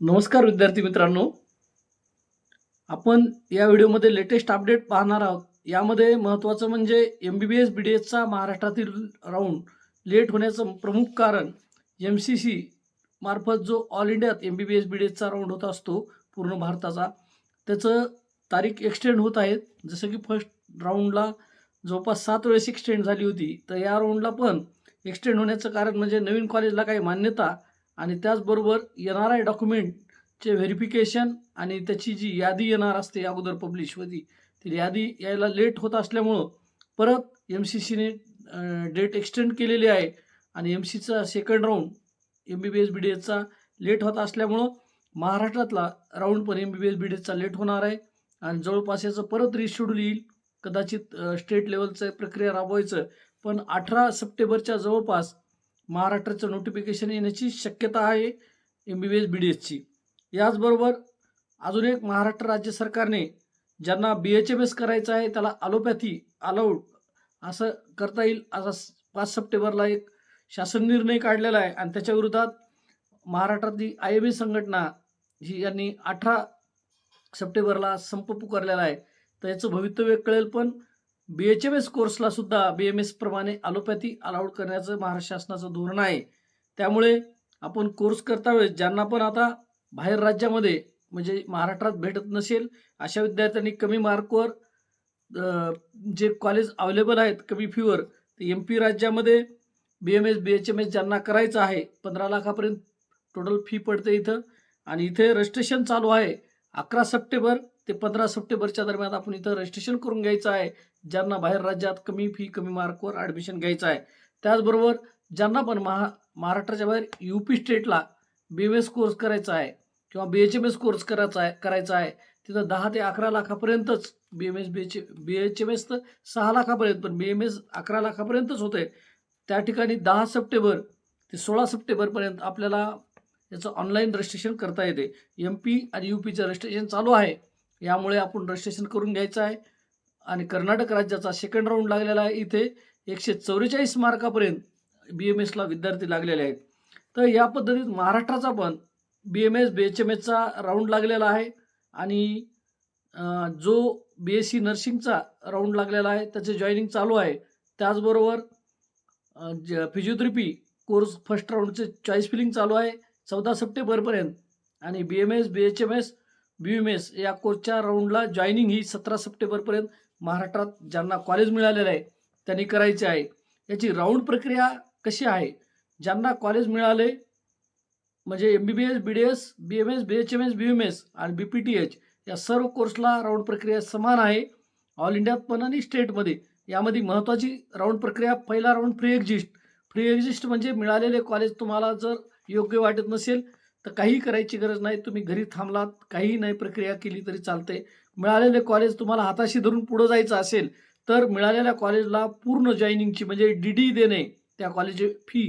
नमस्कार विद्यार्थी मित्रांनो. आपण या व्हिडिओमध्ये लेटेस्ट अपडेट पाहणार आहोत. यामध्ये महत्त्वाचं म्हणजे M B B S B D एसचा महाराष्ट्रातील राऊंड लेट होण्याचं प्रमुख कारण एम सी सी मार्फत जो ऑल इंडियात M B B S B D एसचा round होत असतो पूर्ण भारताचा त्याचं तारीख एक्सटेंड होत आहेत जसं की फर्स्ट राऊंडला जवळपास सात वेळेस एक्सटेंड झाली होती. तर या राऊंडला पण एक्सटेंड होण्याचं कारण म्हणजे नवीन कॉलेजला काही मान्यता आणि त्याचबरोबर येणार आहे डॉक्युमेंटचे व्हेरिफिकेशन आणि त्याची जी यादी येणार असते अगोदर पब्लिश होती ती यादी यायला लेट होत असल्यामुळं परत एम सी सीने डेट एक्सटेंड केलेली आहे आणि एम सीचा second round M B B S B D एसचा late होत असल्यामुळं महाराष्ट्रातला राऊंड पण M B B S B D एसचा late होणार आहे. आणि जवळपास याचं परत रिशेड्यूल येईल. कदाचित स्टेट लेवलचं प्रक्रिया राबवायचं. पण अठरा सप्टेंबरच्या जवळपास महाराष्ट्राचं नोटिफिकेशन येण्याची शक्यता आहे M B B S B D एसची याचबरोबर अजून एक महाराष्ट्र राज्य सरकारने ज्यांना बी एच एम एस करायचं आहे त्याला ॲलोपॅथी अलाउड असं करता येईल. असा स- पाच सप्टेंबरला एक शासन निर्णय काढलेला आहे आणि त्याच्या विरोधात महाराष्ट्रातली आय एम ए संघटना ही यांनी अठरा सप्टेंबरला संप पुकारलेला आहे. तर याचं भवितव्य कळेल पण बी एच एम एस कोर्सला सुद्धा बी एम एस प्रमाणे ॲलोपॅथी अलाउड करण्याचं महाराष्ट्र शासनाचं धोरण आहे. त्यामुळे आपण कोर्स करता वेळेस ज्यांना पण आता बाहेर राज्यामध्ये म्हणजे महाराष्ट्रात भेटत नसेल अशा विद्यार्थ्यांनी कमी मार्कवर जे कॉलेज अवेलेबल आहेत कमी फीवर ते एम पी राज्यामध्ये B M S B H M S ज्यांना करायचं आहे पंधरा लाखापर्यंत टोटल फी पडते इथं. आणि इथे रजिस्ट्रेशन चालू आहे अकरा सप्टेंबर ते पंधरा सप्टेंबरच्या दरम्यान आपण इथं रजिस्ट्रेशन करून घ्यायचं आहे. ज्यांना बाहेर राज्यात कमी फी कमी मार्कवर ॲडमिशन घ्यायचं आहे. त्याचबरोबर ज्यांना पण महा महाराष्ट्राच्या बाहेर यू पी स्टेटला बी एम एस कोर्स करायचा आहे किंवा B H M S course करायचा आहे करायचा आहे तिथं दहा ते अकरा लाखापर्यंतच B M S B H B H M S तर सहा लाखापर्यंत पण बी एम एस अकरा लाखापर्यंतच होते त्या ठिकाणी दहा सप्टेंबर ते सोळा सप्टेंबरपर्यंत आपल्याला याचं ऑनलाईन रजिस्ट्रेशन करता येते. एम पी आणि यू पीचं रजिस्ट्रेशन चालू आहे. यामुळे आपण रजिस्ट्रेशन करून घ्यायचं आहे. आणि कर्नाटक राज्याचा सेकंड राऊंड लागलेला आहे. इथे एकशे चौवेचाळीस मार्कापर्यंत बी एम एसला विद्यार्थी लागलेले आहेत. तर या पद्धतीत महाराष्ट्राचा पण B M S B H M एसचा round लागलेला आहे. आणि जो बी एस सी नर्सिंगचा राऊंड लागलेला आहे त्याचे जॉईनिंग चालू आहे. त्याचबरोबर ज फिजिओथेरपी कोर्स फर्स्ट राऊंडचे चॉईस फिलिंग चालू आहे. चौदा सप्टेंबरपर्यंत. आणि B M S B H M S B M S या कोर्सच्या राऊंडला जॉईनिंग ही सतरा सप्टेंबरपर्यंत महाराष्ट्रात ज्यांना कॉलेज मिळालेलं आहे त्यांनी करायचे आहे. याची राऊंड प्रक्रिया कशी आहे? ज्यांना कॉलेज मिळाले म्हणजे M B B S B D S B M S B H M S B M S आणि बी पी टी एच या सर्व कोर्सला राऊंड प्रक्रिया समान आहे. ऑल इंडियात पण आणि स्टेटमध्ये यामध्ये महत्त्वाची राऊंड प्रक्रिया पहिला round free exist free exist म्हणजे मिळालेले कॉलेज तुम्हाला जर योग्य वाटत नसेल तर काहीही करायची गरज नाही. तुम्ही घरी थांबलात काहीही नाही प्रक्रिया केली तरी चालते मिळालेले कॉलेज तुम्हाला हाताशी धरून पुढं जायचं असेल तर मिळालेल्या कॉलेजला पूर्ण जॉईनिंगची म्हणजे डी डी देणे त्या कॉलेज फी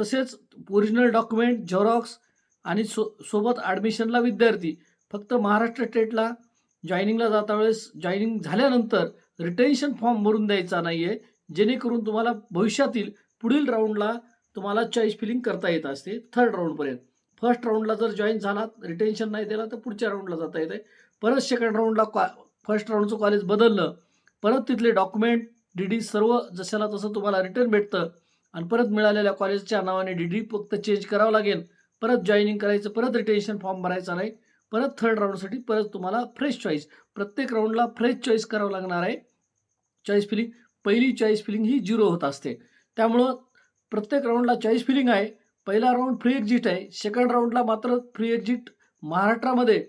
तसेच ओरिजिनल डॉक्युमेंट झेरॉक्स आणि सो सोबत ॲडमिशनला विद्यार्थी. फक्त महाराष्ट्र स्टेटला जॉईनिंगला जाता वेळेस जॉईनिंग झाल्यानंतर रिटेन्शन फॉर्म भरून द्यायचा नाही आहे जेणेकरून तुम्हाला भविष्यातील पुढील राऊंडला तुम्हाला चॉईस फिलिंग करता येत असते थर्ड राऊंडपर्यंत फर्स्ट राऊंडला जर जॉईन झाला रिटेन्शन नाही दिला तर पुढच्या राऊंडला जाता येते परत सेकंड राऊंडला कॉ फर्स्ट राऊंडचं कॉलेज बदललं परत तिथले डॉक्युमेंट डी डी सर्व जशाला तसं तुम्हाला रिटर्न भेटतं. आणि परत मिळालेल्या कॉलेजच्या नावाने डी डी फक्त चेंज करावं लागेल. परत जॉईनिंग करायचं परत रिटेन्शन फॉर्म भरायचा नाही. परत थर्ड राऊंडसाठी परत तुम्हाला फ्रेश चॉईस प्रत्येक राऊंडला फ्रेश चॉईस करावं लागणार आहे. चॉईस फिलिंग पहिली चॉईस फिलिंग ही झिरो होत असते. त्यामुळं प्रत्येक राऊंडला चॉईस फिलिंग आहे. पहिला राऊंड फ्री एक्झिट आहे. सेकंड राऊंडला मात्र फ्री एक्झिट महाराष्ट्रामध्ये.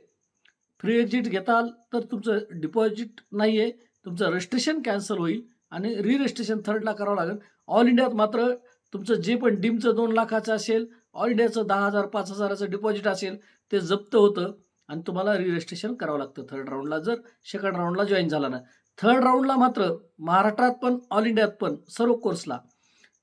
फ्री एक्झिट घेताल तर तुमचं डिपॉझिट नाही आहे तुमचं रजिस्ट्रेशन कॅन्सल होईल आणि री रजिस्ट्रेशन थर्डला करावं लागेल. ऑल इंडियात मात्र तुमचं जे पण डीमचं दोन लाखाचं असेल ऑल इंडियाचं दहा हजार पाच हजाराचं डिपॉझिट असेल ते जप्त होतं आणि तुम्हाला री रजिस्ट्रेशन करावं लागतं थर्ड राऊंडला जर सेकंड राऊंडला जॉईन झाला ना. थर्ड राऊंडला मात्र महाराष्ट्रात पण ऑल इंडियात पण सर्व कोर्सला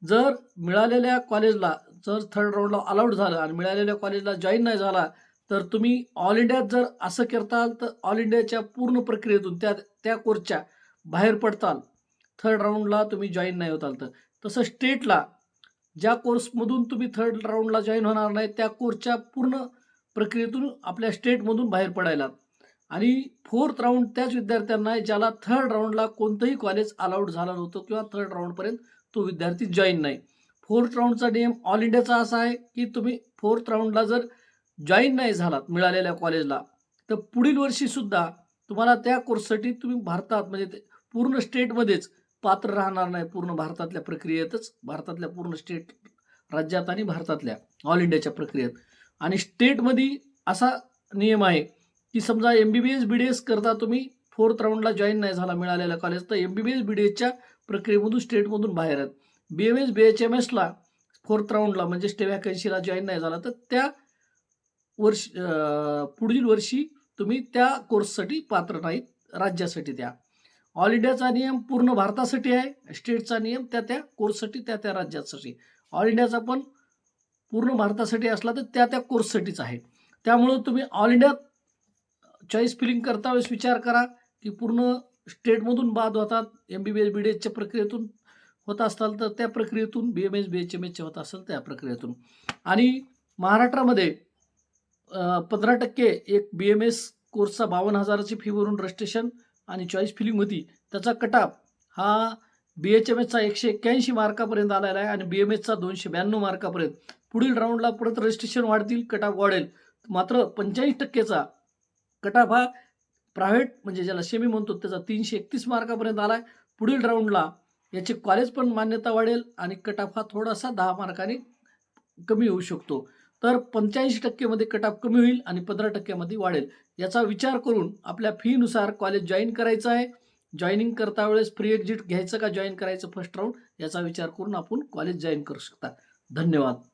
जर मिळालेल्या कॉलेजला जर थर्ड राऊंडला अलाउड झालं आणि मिळालेल्या कॉलेजला जॉईन नाही झाला तर तुम्ही ऑल इंडियात जर असं करताल तर ऑल इंडियाच्या पूर्ण प्रक्रियेतून त्या त्या कोर्सच्या बाहेर पडताल थर्ड राऊंडला तुम्ही जॉईन नाही होताल तर. तसं स्टेटला ज्या कोर्समधून तुम्ही थर्ड राऊंडला जॉईन होणार नाही त्या कोर्सच्या पूर्ण प्रक्रियेतून आपल्या स्टेटमधून बाहेर पडायला. आणि फोर्थ राऊंड त्याच विद्यार्थ्यांना ज्याला थर्ड राऊंडला कोणतंही कॉलेज अलाउड झालं नव्हतं किंवा थर्ड राऊंडपर्यंत तो विद्यार्थी जॉईन नाही. फोर्थ राऊंडचा नियम ऑल इंडियाचा असा आहे की तुम्ही फोर्थ राऊंडला जर जॉईन नाही झालात मिळालेल्या कॉलेजला तर पुढील वर्षीसुद्धा तुम्हाला त्या कोर्ससाठी तुम्ही भारतात म्हणजे ते पूर्ण स्टेटमध्येच पात्र राहणार नाही पूर्ण भारतातल्या प्रक्रियेतच भारतातल्या पूर्ण स्टेट राज्यात आणि भारतातल्या ऑल इंडियाच्या प्रक्रियेत. आणि स्टेटमध्ये असा नियम आहे की समजा M B B S B D S करता तुम्ही फोर्थ राऊंडला जॉईन नाही झाला मिळालेल्या कॉलेज तर M B B S B D एसच्या प्रक्रियेमधून स्टेटमधून बाहेर आहेत. B M S B H M एसला fourth राऊंडला म्हणजे स्टे वॅकन्सीला जॉईन नाही झाला तर त्या वर्ष पुढील वर्षी तुम्ही त्या कोर्ससाठी पात्र नाहीत राज्यासाठी द्या. ऑल इंडियाचा नियम पूर्ण भारतासाठी आहे स्टेटचा नियम त्या त्या कोर्ससाठी त्या त्या राज्यासाठी. ऑल इंडियाचा पण पूर्ण भारतासाठी असला तर त्या त्या कोर्ससाठीच आहे. त्यामुळं तुम्ही ऑल इंडियात चॉईस फिलिंग करता वेळेस विचार करा की पूर्ण स्टेटमधून बाद होतात M B B S B D एसच्या प्रक्रियेतून होत असाल तर त्या प्रक्रियेतून B M S B H M एसच्या होत असेल त्या प्रक्रियेतून. आणि महाराष्ट्रामध्ये पंधरा टक्के एक बी एम एस कोर्सचा बावन्न हजाराची फी भरून रजिस्ट्रेशन आणि चॉईस फिलिंग होती. त्याचा कटाप हा बी एच एम एसचा एकशे एक्क्याऐंशी मार्कापर्यंत आलेला आहे आणि बी एम एसचा दोनशे ब्याण्णव मार्कापर्यंत. पुढील राऊंडला परत रजिस्ट्रेशन वाढतील कटाप वाढेल. मात्र पंच्याऐंशी टक्केचा कटाप हा प्रायव्हेट म्हणजे ज्याला सेमी म्हणतो त्याचा तीनशे एकतीस मार्कापर्यंत आला आहे पुढील राऊंडला याची कॉलेज पण मान्यता वाढेल आणि कटाप हा थोडासा दहा मार्काने कमी होऊ शकतो. तर पंच्याऐंशी टक्केमध्ये कटाप कमी होईल आणि पंधरा टक्क्यामध्ये वाढेल. याचा विचार करून आपल्या फीनुसार कॉलेज जॉईन करायचं आहे. जॉईनिंग करता वेळेस फ्री एक्झिट घ्यायचं का? जॉईन करायचं फर्स्ट राऊंड याचा विचार करून आपण कॉलेज जॉईन करू शकता. धन्यवाद.